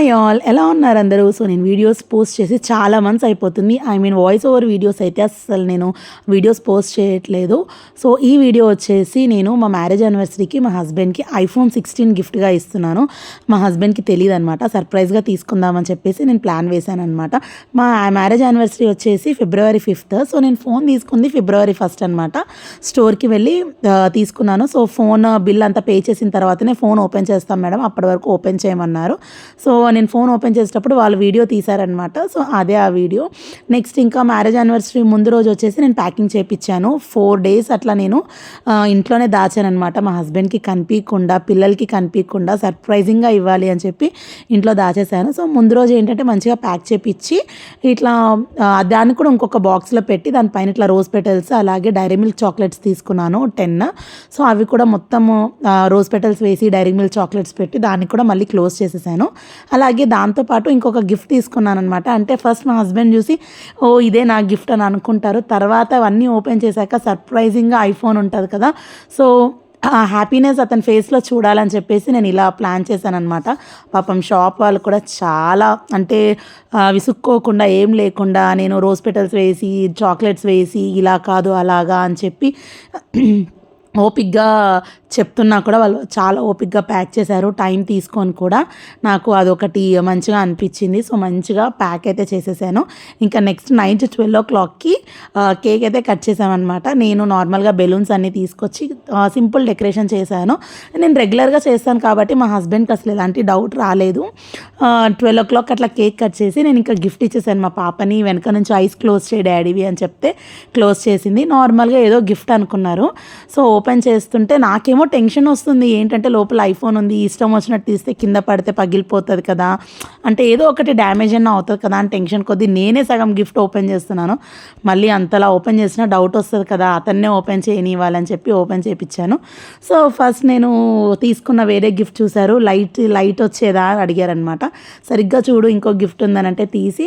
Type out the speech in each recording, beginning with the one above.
Hi all ఎలా ఉన్నారు అందరూ? సో నేను వీడియోస్ పోస్ట్ చేసి చాలా మంత్స్ అయిపోతుంది. I mean voice over videos అయితే అసలు నేను వీడియోస్ పోస్ట్ చేయట్లేదు. సో ఈ వీడియో వచ్చేసి నేను మా మ్యారేజ్ యానివర్సరీకి మా హస్బెండ్కి ఐఫోన్ సిక్స్టీన్ గిఫ్ట్గా ఇస్తున్నాను. మా హస్బెండ్కి తెలియదు అనమాట సర్ప్రైజ్గా తీసుకుందామని చెప్పేసి నేను ప్లాన్ వేశాను అనమాట మా మ్యారేజ్ యానివర్సరీ వచ్చేసి ఫిబ్రవరి ఫిఫ్త్ సో నేను ఫోన్ తీసుకుంది ఫిబ్రవరి ఫస్ట్ అనమాట స్టోర్కి వెళ్ళి తీసుకున్నాను. సో ఫోన్ బిల్ అంతా పే చేసిన తర్వాతనే ఫోన్ ఓపెన్ చేస్తాం మేడం. అప్పటి వరకు ఓపెన్ చేయమన్నారు. సో నేను ఫోన్ ఓపెన్ చేసేటప్పుడు వాళ్ళు వీడియో తీశారనమాట సో అదే ఆ వీడియో నెక్స్ట్ ఇంకా మ్యారేజ్ యానివర్సరీ ముందు రోజు వచ్చేసి నేను ప్యాకింగ్ చేయించాను ఫోర్ డేస్ అట్లా నేను ఇంట్లోనే దాచానమాట మా హస్బెండ్కి కనిపించకుండా పిల్లలకి కనిపించకుండా సర్ప్రైజింగ్గా ఇవ్వాలి అని చెప్పి ఇంట్లో దాచేశాను. సో ముందు రోజు ఏంటంటే మంచిగా ప్యాక్ చేపించి ఇట్లా దాన్ని కూడా ఇంకొక బాక్స్లో పెట్టి దానిపైన ఇట్లా రోజ్ పెటల్స్ అలాగే డైరీ మిల్క్ చాక్లెట్స్ తీసుకున్నాను టెన్ సో అవి కూడా మొత్తము రోజ్ పెటల్స్ వేసి డైరీ మిల్క్ చాక్లెట్స్ పెట్టి దాన్ని కూడా మళ్ళీ క్లోజ్ చేసేసాను. అలాగే దాంతోపాటు ఇంకొక గిఫ్ట్ తీసుకున్నాను అనమాట అంటే ఫస్ట్ మా హస్బెండ్ చూసి ఓ ఇదే నా గిఫ్ట్ అని అనుకుంటారు. తర్వాత అవన్నీ ఓపెన్ చేశాక సర్ప్రైజింగ్గా ఐఫోన్ ఉంటుంది కదా. సో ఆ హ్యాపీనెస్ అతని ఫేస్లో చూడాలని చెప్పేసి నేను ఇలా ప్లాన్ చేశాను అనమాట పాపం షాప్ వాళ్ళు కూడా చాలా అంటే విసుక్కోకుండా ఏం లేకుండా నేను రోజ్ పెటల్స్ వేసి చాక్లెట్స్ వేసి ఇలా కాదు అలాగా అని చెప్పి ఓపిక్గా చెప్తున్నా కూడా వాళ్ళు చాలా ఓపిక్గా ప్యాక్ చేశారు టైం తీసుకొని కూడా. నాకు అదొకటి మంచిగా అనిపించింది. సో మంచిగా ప్యాక్ అయితే చేసేసాను. ఇంకా నెక్స్ట్ నైట్ ట్వెల్వ్ ఓ క్లాక్కి కేక్ అయితే కట్ చేసామన్నమాట. నేను నార్మల్గా బెలూన్స్ అన్నీ తీసుకొచ్చి సింపుల్ డెకరేషన్ చేశాను. నేను రెగ్యులర్గా చేస్తాను కాబట్టి మా హస్బెండ్కి అసలు ఎలాంటి డౌట్ రాలేదు. ట్వెల్వ్ ఓ క్లాక్ అట్లా కేక్ కట్ చేసి నేను ఇంకా గిఫ్ట్ ఇచ్చేసాను మా పాపని వెనక నుంచి ఐస్ క్లోజ్ చేయ డాడీవి అని చెప్తే క్లోజ్ చేసింది. నార్మల్గా ఏదో గిఫ్ట్ అనుకున్నారు. సో ఓపెన్ చేస్తుంటే నాకేమో టెన్షన్ వస్తుంది. ఏంటంటే లోపల ఐఫోన్ ఉంది ఇష్టం వచ్చినట్టు తీస్తే కింద పడితే పగిలిపోతుంది కదా. అంటే ఏదో ఒకటి డ్యామేజ్ అన్న అవుతుంది కదా అని టెన్షన్ కొద్దీ నేనే సగం గిఫ్ట్ ఓపెన్ చేస్తున్నాను. మళ్ళీ అంతలా ఓపెన్ చేసినా డౌట్ వస్తుంది కదా అతన్నే ఓపెన్ చేయనివ్వాలని చెప్పి ఓపెన్ చేయించాను సో ఫస్ట్ నేను తీసుకున్న వేరే గిఫ్ట్ చూశారు. లైట్ లైట్ వచ్చేదా అని అడిగారనమాట సరిగ్గా చూడు ఇంకో గిఫ్ట్ ఉందని అంటే తీసి.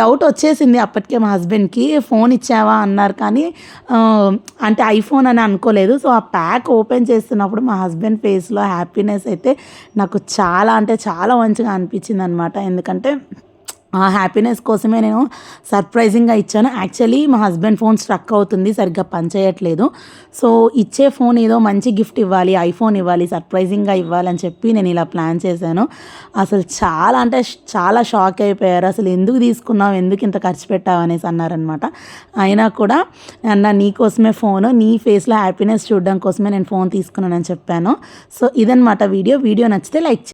డౌట్ వచ్చేసింది అప్పటికే మా హస్బెండ్కి ఫోన్ ఇచ్చావా? అన్నారు కానీ అంటే ఐఫోన్ అని అనుకోలేదు. సో ఆ ప్యాక్ ఓపెన్ చేస్తున్నప్పుడు మా హస్బెండ్ ఫేస్లో హ్యాపీనెస్ అయితే నాకు చాలా అంటే చాలా మంచిగా అనిపించింది అనమాట ఎందుకంటే ఆ హ్యాపీనెస్ కోసమే నేను సర్ప్రైజింగ్గా ఇచ్చాను. యాక్చువల్లీ మా హస్బెండ్ ఫోన్ స్ట్రక్ అవుతుంది సరిగ్గా పనిచేయట్లేదు. సో ఇచ్చే ఫోన్ ఏదో మంచి గిఫ్ట్ ఇవ్వాలి ఐఫోన్ ఇవ్వాలి సర్ప్రైజింగ్గా ఇవ్వాలని చెప్పి నేను ఇలా ప్లాన్ చేశాను. అసలు చాలా అంటే చాలా షాక్ అయిపోయారు. అసలు ఎందుకు తీసుకున్నావు ఎందుకు ఇంత ఖర్చు పెట్టావు అనేసి అన్నారనమాట అయినా కూడా అన్న నీకోసమే ఫోన్ నీ ఫేస్లో హ్యాపీనెస్ చూడడం కోసమే నేను ఫోన్ తీసుకున్నానని చెప్పాను. సో ఇదనమాట వీడియో. వీడియో నచ్చితే లైక్